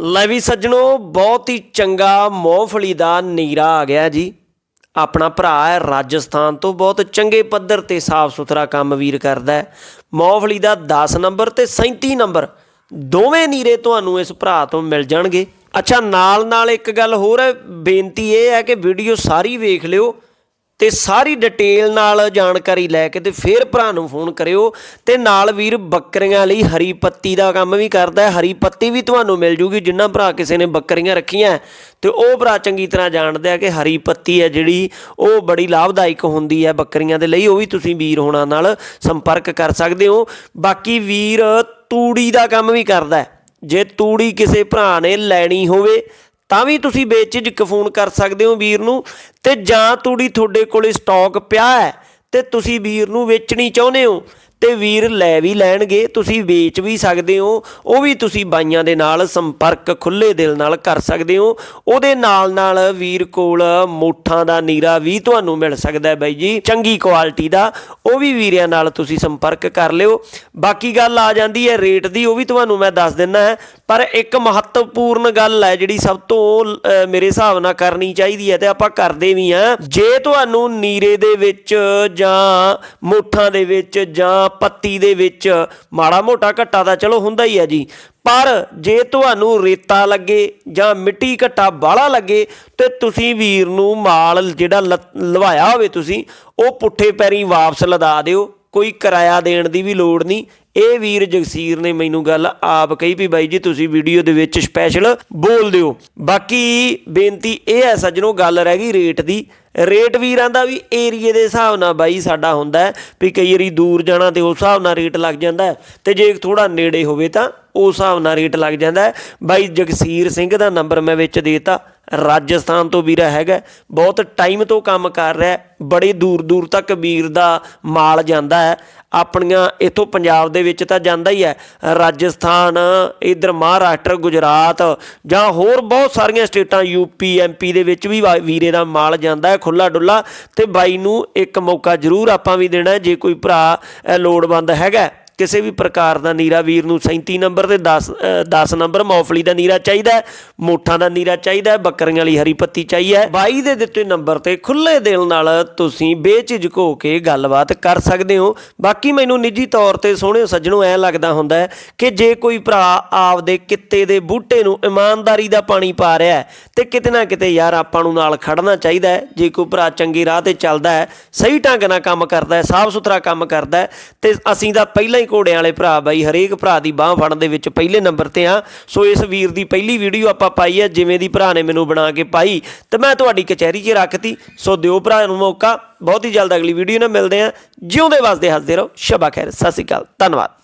ਲੈ ਵੀ ਸੱਜਣੋ, ਬਹੁਤ ਹੀ ਚੰਗਾ ਮੂੰਗਫਲੀ ਦਾ ਨੀਰਾ ਆ ਗਿਆ ਜੀ। ਆਪਣਾ ਭਰਾ ਹੈ, ਰਾਜਸਥਾਨ ਤੋਂ ਬਹੁਤ ਚੰਗੇ ਪੱਧਰ ਤੇ ਸਾਫ਼ ਸੁਥਰਾ ਕੰਮ ਵੀਰ ਕਰਦਾ ਹੈ। ਮੂੰਗਫਲੀ ਦਾ 10 ਨੰਬਰ ਤੇ 37 ਨੰਬਰ। ਦੋਵੇਂ ਨੀਰੇ ਤੁਹਾਨੂੰ ਇਸ ਭਰਾ ਤੋਂ ਮਿਲ ਜਾਣਗੇ। ਅੱਛਾ ਨਾਲ ਨਾਲ ਇੱਕ ਗੱਲ ਹੋਰ ਹੈ, ਬੇਨਤੀ ਇਹ ਹੈ ਕਿ ਵੀਡੀਓ ਸਾਰੀ ਵੇਖ ਲਿਓ। ਤੇ ਸਾਰੀ ਡਿਟੇਲ ਨਾਲ ਜਾਣਕਾਰੀ ਲੈ ਕੇ ਤੇ ਫਿਰ ਭਰਾ ਨੂੰ ਫੋਨ ਕਰਿਓ ਤੇ ਨਾਲ ਵੀਰ ਬੱਕਰੀਆਂ ਲਈ ਹਰੀ ਪੱਤੀ ਦਾ ਕੰਮ ਵੀ ਕਰਦਾ ਹੈ। ਹਰੀ ਪੱਤੀ ਵੀ ਤੁਹਾਨੂੰ ਮਿਲ ਜੂਗੀ, ਜਿੰਨਾ ਭਰਾ ਕਿਸੇ ਨੇ ਬੱਕਰੀਆਂ ਰੱਖੀਆਂ ਤੇ ਉਹ ਭਰਾ ਚੰਗੀ ਤਰ੍ਹਾਂ ਜਾਣਦੇ ਆ ਕਿ ਹਰੀ ਪੱਤੀ ਹੈ ਜਿਹੜੀ, ਉਹ ਬੜੀ ਲਾਭਦਾਇਕ ਹੁੰਦੀ ਹੈ ਬੱਕਰੀਆਂ ਦੇ ਲਈ। ਉਹ ਵੀ ਤੁਸੀਂ ਵੀਰ ਹੋਣਾ ਨਾਲ ਸੰਪਰਕ ਕਰ ਸਕਦੇ ਹੋ। ਬਾਕੀ ਵੀਰ ਤੂੜੀ ਦਾ ਕੰਮ ਵੀ ਕਰਦਾ ਹੈ। ਜੇ ਤੂੜੀ ਕਿਸੇ ਭਰਾ ਨੇ ਲੈਣੀ ਹੋਵੇ ਤਾਂ ਵੀ ਤੁਸੀਂ ਬੇਚਿਜਕ ਫੋਨ ਕਰ ਸਕਦੇ ਹੋ ਵੀਰ ਨੂੰ ਤੇ ਜਾਂ ਤੂੜੀ ਤੁਹਾਡੇ ਕੋਲੇ ਸਟਾਕ ਪਿਆ ਹੈ ਤੇ ਤੁਸੀਂ ਵੀਰ ਨੂੰ ਵੇਚਣੀ ਚਾਹੁੰਦੇ ਹੋ ਤੇ ਵੀਰ ਲੈ ਵੀ ਲੈਣਗੇ, ਤੁਸੀਂ ਵੇਚ ਵੀ ਸਕਦੇ ਹੋ, ਉਹ ਵੀ ਤੁਸੀਂ ਬਾਈਆਂ ਦੇ ਨਾਲ ਸੰਪਰਕ ਖੁੱਲੇ ਦਿਲ ਨਾਲ ਕਰ ਸਕਦੇ ਹੋ। ਉਹਦੇ ਨਾਲ ਨਾਲ ਵੀਰ ਕੋਲ ਮੋਠਾਂ ਦਾ ਨੀਰਾ ਵੀ ਤੁਹਾਨੂੰ ਮਿਲ ਸਕਦਾ ਹੈ ਬਾਈ ਜੀ, ਚੰਗੀ ਕੁਆਲਿਟੀ ਦਾ, ਉਹ ਵੀ ਵੀਰਿਆਂ ਨਾਲ ਤੁਸੀਂ ਸੰਪਰਕ ਕਰ ਲਿਓ। ਬਾਕੀ ਗੱਲ ਆ ਜਾਂਦੀ ਹੈ ਰੇਟ ਦੀ ਉਹ ਵੀ ਤੁਹਾਨੂੰ ਮੈਂ ਦੱਸ ਦਿੰਦਾ ਹੈ। ਪਰ ਇੱਕ ਮਹੱਤਵਪੂਰਨ ਗੱਲ ਹੈ ਜਿਹੜੀ ਸਭ ਤੋਂ ਮੇਰੇ ਹਿਸਾਬ ਨਾਲ ਕਰਨੀ ਚਾਹੀਦੀ ਹੈ ਤੇ ਆਪਾਂ ਕਰਦੇ ਵੀ ਆ ਜੇ ਤੁਹਾਨੂੰ ਨੀਰੇ ਦੇ ਵਿੱਚ ਜਾਂ ਮੋਠਾਂ ਦੇ ਵਿੱਚ ਜਾਂ ਪੱਤੀ ਦੇ ਵਿੱਚ ਮਾੜਾ ਮੋਟਾ ਘੱਟਾ ਤਾਂ ਚਲੋ ਹੁੰਦਾ ਹੀ ਹੈ ਜੀ, ਪਰ ਜੇ ਤੁਹਾਨੂੰ ਰੇਤਾ ਲੱਗੇ ਜਾਂ ਮਿੱਟੀ ਘੱਟਾ ਬਾਹਲਾ ਲੱਗੇ ਤੇ ਤੁਸੀਂ ਵੀਰ ਨੂੰ ਮਾਲ ਜਿਹੜਾ ਲ- ਲਵਾਇਆ ਹੋਵੇ ਤੁਸੀਂ, ਉਹ ਪੁੱਠੇ ਪੈਰੀ ਵਾਪਸ ਲਦਾ ਦਿਓ। ਕੋਈ ਕਿਰਾਇਆ ਦੇਣ ਦੀ ਵੀ ਲੋੜ ਨਹੀਂ। ਇਹ ਵੀਰ ਜਗਸੀਰ ਨੇ ਮੈਨੂੰ ਗੱਲ ਆਪ ਕਹੀ ਵੀ ਬਾਈ ਜੀ ਤੁਸੀਂ ਵੀਡੀਓ ਦੇ ਵਿੱਚ ਸਪੈਸ਼ਲ ਬੋਲ ਦਿਓ। ਬਾਕੀ ਬੇਨਤੀ ਇਹ ਹੈ ਸੱਜਣੋ, ਗੱਲ ਰਹਿ ਗਈ ਰੇਟ ਦੀ। ਰੇਟ ਵੀਰਾਂ ਦਾ ਵੀ ਏਰੀਏ ਦੇ ਹਿਸਾਬ ਨਾਲ ਬਾਈ ਸਾਡਾ ਹੁੰਦਾ ਵੀ ਕਈ ਵਾਰੀ ਦੂਰ ਜਾਣਾ ਤੇ ਉਸ ਹਿਸਾਬ ਨਾਲ ਰੇਟ ਲੱਗ ਜਾਂਦਾ ਹੈ ਤੇ ਜੇ ਥੋੜਾ ਨੇੜੇ ਹੋਵੇ ਤਾਂ ਉਸ ਹਿਸਾਬ ਨਾਲ ਰੇਟ ਲੱਗ ਜਾਂਦਾ ਬਾਈ ਜਗਸੀਰ ਸਿੰਘ ਦਾ ਨੰਬਰ ਮੈਂ ਵਿੱਚ ਦੇਤਾ। ਰਾਜਸਥਾਨ ਤੋਂ ਵੀਰਾ ਹੈਗਾ, ਬਹੁਤ ਟਾਈਮ ਤੋਂ ਕੰਮ ਕਰ ਰਿਹਾ, ਬੜੇ ਦੂਰ ਦੂਰ ਤੱਕ ਵੀਰ ਦਾ ਮਾਲ ਜਾਂਦਾ ਹੈ। ਆਪਣੀਆਂ ਇਥੋਂ ਪੰਜਾਬ ਦੇ ਵਿੱਚ ਤਾਂ ਜਾਂਦਾ ਹੀ ਹੈ। ਰਾਜਸਥਾਨ, ਇਧਰ ਮਹਾਰਾਸ਼ਟਰ, ਗੁਜਰਾਤ ਜਾਂ ਹੋਰ ਬਹੁਤ ਸਾਰੀਆਂ ਸਟੇਟਾਂ ਯੂਪੀ ਐਮਪੀ ਦੇ ਵਿੱਚ ਵੀ ਵਾ- ਵੀਰੇ ਦਾ ਮਾਲ ਜਾਂਦਾ ਹੈ ਖੁੱਲਾ ਡੁੱਲਾ ਤੇ ਬਾਈ ਨੂੰ ਇੱਕ ਮੌਕਾ ਜ਼ਰੂਰ ਆਪਾਂ ਵੀ ਦੇਣਾ ਜੇ ਕੋਈ ਭਰਾ ਲੋੜਵੰਦ ਹੈਗਾ। ਕਿਸੇ ਵੀ ਪ੍ਰਕਾਰ ਦਾ ਨੀਰਾ ਵੀਰ ਨੂੰ 37 ਨੰਬਰ ਤੇ 10 10 ਨੰਬਰ ਮੌਫਲੀ ਦਾ ਨੀਰਾ ਚਾਹੀਦਾ ਮੋਠਾਂ ਦਾ ਨੀਰਾ ਚਾਹੀਦਾ ਬੱਕਰੀਆਂ ਵਾਲੀ ਹਰੀ ਪੱਤੀ ਚਾਹੀਦੀ ਹੈ। 22 ਦੇ ਦਿੱਤੇ ਨੰਬਰ ਤੇ ਖੁੱਲੇ ਦਿਲ ਨਾਲ ਤੁਸੀਂ ਬੇਝਿਜਕ ਹੋ ਕੇ ਗੱਲਬਾਤ ਕਰ ਸਕਦੇ ਹੋ। ਬਾਕੀ ਮੈਨੂੰ ਨਿੱਜੀ ਤੌਰ ਤੇ ਸੋਹਣੇ ਸੱਜਣੋ, ਐ ਲੱਗਦਾ ਹੁੰਦਾ ਹੈ ਕਿ ਜੇ ਕੋਈ ਭਰਾ ਆਪਦੇ ਕਿੱਤੇ ਦੇ ਬੂਟੇ ਨੂੰ ਇਮਾਨਦਾਰੀ ਦਾ ਪਾਣੀ ਪਾ ਰਿਹਾ ਹੈ, ਤੇ ਕਿਤੇ ਨਾ ਕਿਤੇ ਯਾਰ ਆਪਾਂ ਨੂੰ ਨਾਲ ਖੜਨਾ ਚਾਹੀਦਾ ਹੈ। ਜੇ ਕੋਈ ਭਰਾ ਚੰਗੀ ਰਾਹ ਤੇ ਚੱਲਦਾ ਹੈ, ਸਹੀ ਢੰਗ ਨਾਲ ਕੰਮ ਕਰਦਾ ਹੈ, ਸਾਫ਼ ਸੁਥਰਾ ਕੰਮ ਕਰਦਾ ਹੈ, ਤੇ ਅਸੀਂ ਤਾਂ ਪਹਿਲਾਂ ਹੀ ਘੋੜਿਆਂ ਵਾਲੇ ਭਰਾ ਬਾਈ, ਹਰੇਕ ਭਰਾ ਦੀ ਬਾਹ ਫੜਨ ਦੇ ਵਿੱਚ ਪਹਿਲੇ ਨੰਬਰ ਤੇ ਆ। ਸੋ ਇਸ ਵੀਰ ਦੀ ਪਹਿਲੀ ਵੀਡੀਓ ਆਪਾਂ ਪਾਈ ਹੈ ਜਿਵੇਂ ਦੀ ਭਰਾ ਨੇ ਮੈਨੂੰ ਬਣਾ ਕੇ ਪਾਈ। ਤੇ ਮੈਂ ਤੁਹਾਡੀ ਕਚਹਿਰੀ 'ਚ ਰੱਖਤੀ। ਸੋ ਦਿਓ ਭਰਾ ਨੂੰ ਮੌਕਾ। ਬਹੁਤ ਹੀ ਜਲਦ ਅਗਲੀ ਵੀਡੀਓ ਨਾਲ ਮਿਲਦੇ ਆ। ਜਿਉਂਦੇ ਵਸਦੇ, ਹੱਸਦੇ ਰਹੋ। ਸ਼ਬਾ ਖੈਰ। ਸਤਿ ਸ਼੍ਰੀ ਅਕਾਲ। ਧੰਨਵਾਦ।